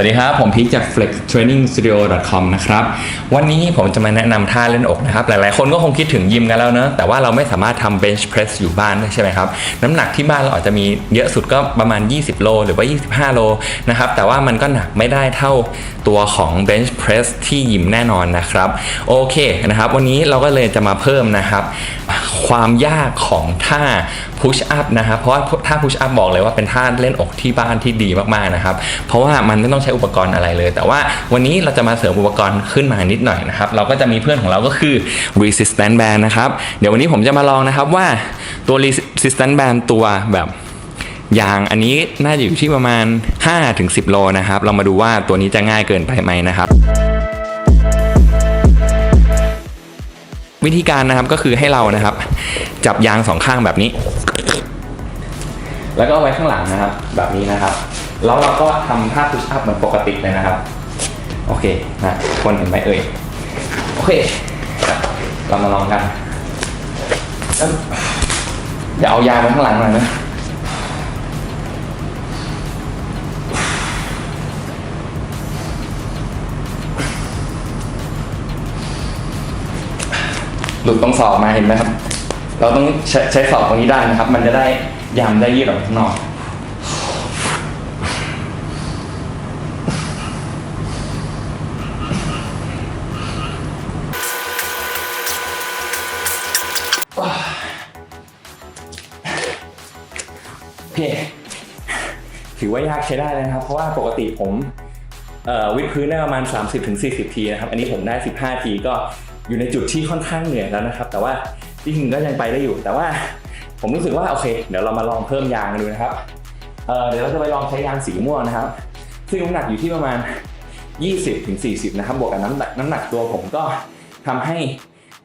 สวัสดีครับ ผมพีคจาก flextrainingstudio.com นะครับ วันนี้ผมจะมาแนะนำท่าเล่นอกนะครับ หลายๆ คนก็คงคิดถึงยิมกันแล้วเนอะแต่ว่าเราไม่สามารถทำ bench press อยู่บ้านได้ใช่ไหมครับ น้ำหนักที่บ้านเราอาจจะมีเยอะสุดก็ประมาณ 20 โล หรือว่า 25 โลนะครับ แต่ว่ามันก็หนักไม่ได้เท่าตัวของ bench press ที่ยิมแน่นอนนะครับ โอเคนะครับ วันนี้เราก็เลยจะมาเพิ่มนะครับ ความยากของท่า push up นะครับเพราะว่าท่า push up บอกเลยว่าเป็นท่าเล่นอกที่บ้านที่ดีมากๆนะครับ เพราะว่ามันไม่ต้องใช้อุปกรณ์อะไรเลย แต่ว่าวันนี้เราจะมาเสริมอุปกรณ์ขึ้นมานิดหน่อยนะครับ เราก็จะมีเพื่อนของเราก็คือ resistance band นะครับ เดี๋ยววันนี้ผมจะมาลองนะครับว่าตัว resistance band ตัวแบบยางอันนี้น่าจะอยู่ที่ประมาณ 5-10 โลนะครับ เรามาดูว่าตัวนี้จะง่ายเกินไปไหมนะครับวิธีการนะครับก็คือให้เรานะครับ จับยางสองข้างแบบนี้ แล้วก็เอาไว้ข้างหลังนะครับ แบบนี้นะครับ แล้วเราก็ทำท่า push up เหมือนปกติเลยนะครับ โอเคนะคนเห็นไหมเอ่ย โอเค เรามาลองกันเอิ่มอย่าเอายางไว้ข้างหลังหน่อยนะหลุดตรงศอกมาเห็นไหมครับ เราต้องใช้ใช้ศอกตรงนี้ได้นะครับ มันจะได้ ยำได้ยืดออกข้างนอก โอเค ถือว่ายากใช้ได้เลยนะครับ เพราะว่าปกติผมเอ่อวิดพื้นได้ประมาณ 30-40 ทีนะครับ อันนี้ผมได้ 15 ทีก็อยู่ในจุดที่ค่อนข้างเหนื่อยแล้วนะครับ แต่ว่าจริงๆก็ยังไปได้อยู่แต่ว่า ผมรู้สึกว่าโอเค เดี๋ยวเรามาลองเพิ่มยางดูนะครับเเดี๋ยวเราจะไปลองใช้ยางสีม่วงนะครับ ซึ่งน้ำหนักอยู่ที่ประมาณ 20-40 นะครับ บวกกับน้ำหนักน้ำหนักตัวผมก็ทำให้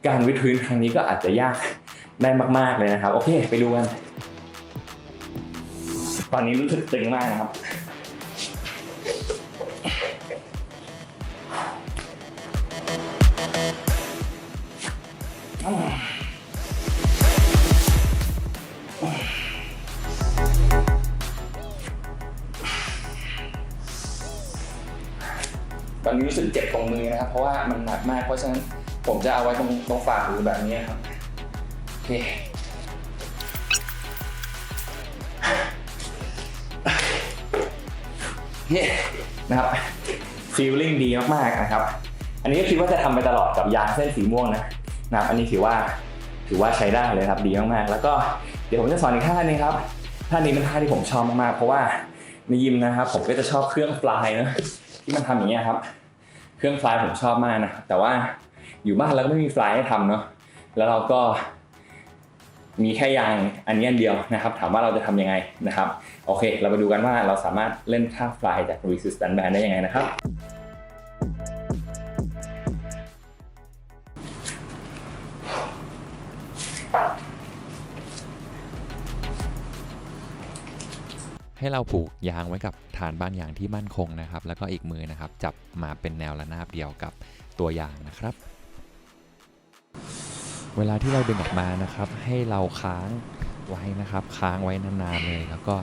การวิดพื้นครั้งนี้ก็อาจจะยากได้มาก ๆ เลยนะครับ โอเค ไปดูกัน ตอนนี้รู้สึกตึงมากนะครับ ตอนนี้รู้สึกเจ็บตรงมือนะครับ เพราะว่ามันหนักมาก เพราะฉะนั้นผมจะเอาไว้ตรงตรงฝ่ามือแบบนี้ครับ โอเคนี่นะครับฟีลลิ่งดีมากๆนะครับ อันนี้ก็คิดว่าจะทำไปตลอดกับยางเส้นสีม่วงนะนะครับ อันนี้ถือว่าถือว่าใช้ได้เลยครับดีมากๆ แล้วก็เดี๋ยวผมจะสอนอีกท่าหนึงครับท่านี้เป็นท่าที่ผมชอบมากๆ เพราะว่าในยิมนะครับ ผมก็จะชอบเครื่องฟลายนะ ที่มันทำอย่างเงี้ยครับ เครื่องฟลายผมชอบมากนะ แต่ว่าอยู่บ้านเราก็ไม่มีฟลายให้ทำเนาะ แล้วเราก็มีแค่ยางอันนี้อันเดียวนะครับ ถามว่าเราจะทำยังไงนะครับ โอเค เรามาดูกันว่าเราสามารถเล่นท่าฟลายจาก resistance band ได้ยังไงนะครับ ให้เราผูกยางไว้กับฐานบ้านยางที่มั่นคงนะครับ แล้วก็อีกมือนะครับ จับมาเป็นแนวระนาบเดียวกับตัวยางนะครับ เวลาที่เราดึงออกมานะครับ ให้เราค้างไว้นะครับ ค้างไว้นานๆเลยแล้วก็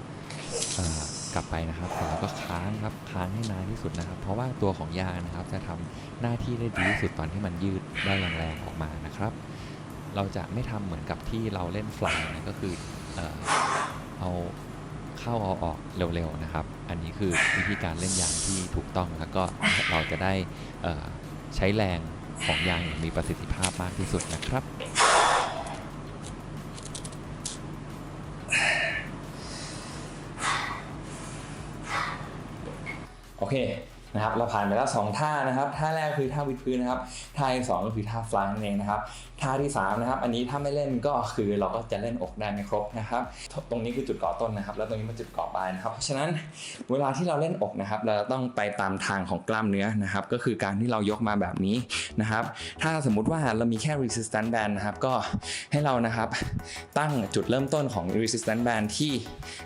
กลับไปนะครับเร็จแล้วก็ค้างครับค้างให้นานที่สุดนะครับ เพราะว่าตัวของยางนะครับ จะทำหน้าที่ได้ดีที่สุดตอนที่มันยืดได้แรงๆออกมานะครับ เราจะไม่ทำเหมือนกับที่เราเล่นฟลายนะก็คือเอา เข้าเอาออกเร็วๆนะครับ อันนี้คือวิธีการเล่นยางที่ถูกต้องแล้วก็เราจะได้เอ่อใช้แรงของยางอย่างมีประสิทธิภาพมากที่สุดนะครับโอเค นะครับเราผ่านไปแล้ว 2 ท่านะครับ ท่าแรกคือท่าวิดพื้นนะครับ ท่าที่สองก็คือท่าฟลายนั่นเองนะครับ ท่าที่3นะครับ อันนี้ถ้าไม่เล่นก็คือเราก็จะเล่นอกได้ไม่ครบนะครับ ตรงนี้คือจุดก่อต้นนะครับ แล้วตรงนี้เป็นจุดก่อปลายนะครับ เพราะฉะนั้นเวลาที่เราเล่นอกนะครับ เราต้องไปตามทางของกล้ามเนื้อนะครับ ก็คือการที่เรายกมาแบบนี้นะครับ ถ้าสมมุติว่าเรามีแค่ resistance band นะครับ ก็ให้เรานะครับตั้งจุดเริ่มต้นของ resistance band ที่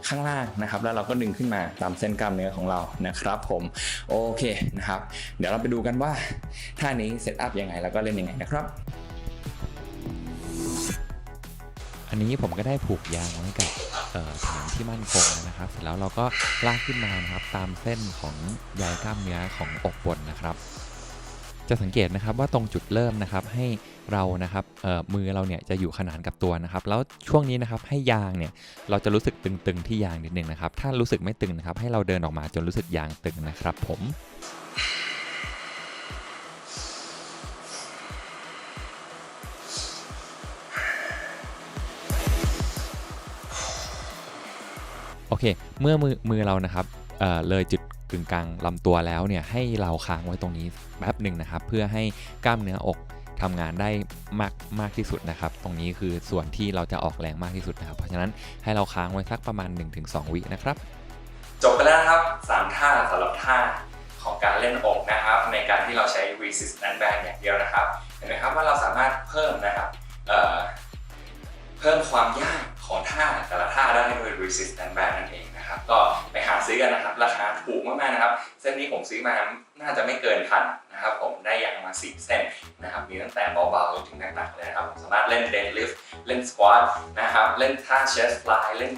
ข้างล่างนะครับ แล้วเราก็ดึงขึ้นมาตามเส้นกล้ามเนื้อของเรานะครับ ผมโอเคนะครับ เดี๋ยวเราไปดูกันว่าท่านี้เซตอัพยังไงแล้วก็เล่นยังไงนะครับ อันนี้ผมก็ได้ผูกยางไว้กับฐานที่มั่นคงนะครับ เสร็จแล้วเราก็ลากขึ้นมานะครับตามเส้นของใยกล้ามเนื้อของอกบนนะครับ จะสังเกตนะครับว่าตรงจุดเริ่มนะครับให้เรานะครับมือเราเนี่ยจะอยู่ขนานกับตัวนะครับ แล้วช่วงนี้นะครับให้ยางเนี่ยเราจะรู้สึกตึงๆที่ยางนิดนึงนะครับ ถ้ารู้สึกไม่ตึงนะครับให้เราเดินออกมาจนรู้สึกยางตึงนะครับผมโอเค เมื่อมือมือเรานะครับเเลยจุด กึ่งกลางลำตัวแล้วเนี่ยให้เราค้างไว้ตรงนี้แป๊บหนึ่งนะครับ เพื่อให้กล้ามเนื้ออกทำงานได้มากมากที่สุดนะครับ ตรงนี้คือส่วนที่เราจะออกแรงมากที่สุดนะครับ เพราะฉะนั้นให้เราค้างไว้สักประมาณ 1-2 วินะครับ จบไปแล้วนะครับ 3 ท่าสำหรับท่าของการเล่นอกนะครับ ในการที่เราใช้ resistance band อย่างเดียวนะครับ เห็นไหมครับว่าเราสามารถเพิ่มนะครับเเพิ่มความยากของท่าแต่ละท่าได้โดย resistance band นั่นเองนะครับ ก็ ซื้อกันนะครับ ราคาถูกมากๆนะครับ เส้นนี้ผมซื้อมาน่าจะไม่เกินพันนะครับ ผมได้ยางมาสี่เส้นนะครับ มีตั้งแต่เบาๆถึงหนักๆเลยนะครับสามารถเล่นเดนลิฟต์เล่นสควอตนะครับ เล่นท่า chest fly เล่น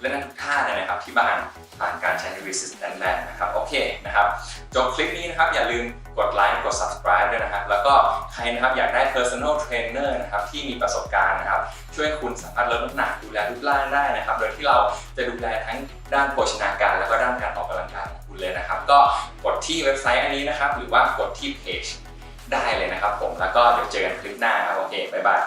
เล่นทุกท่าเลยนะครับที่บ้านผ่านการใช้ resistance band นะครับ โอเคนะครับ จบคลิปนี้นะครับอย่าลืม กดไลค์กด subscribe ด้วยนะครับ แล้วก็ใครนะครับอยากได้ personal trainer นะครับที่มีประสบการณ์นะครับ ช่วยคุณสามารถลดน้ำหนักดูแลรูปร่างได้นะครับ โดยที่เราจะดูแลทั้งด้านโภชนาการ แล้วก็ด้านการออกกำลังกายของคุณเลยนะครับ ก็กดที่เว็บไซต์อันนี้นะครับ หรือว่ากดที่เพจได้เลยนะครับผมแล้วก็เดี๋ยวเจอกันคลิปหน้าครับโอเคบ๊ายบาย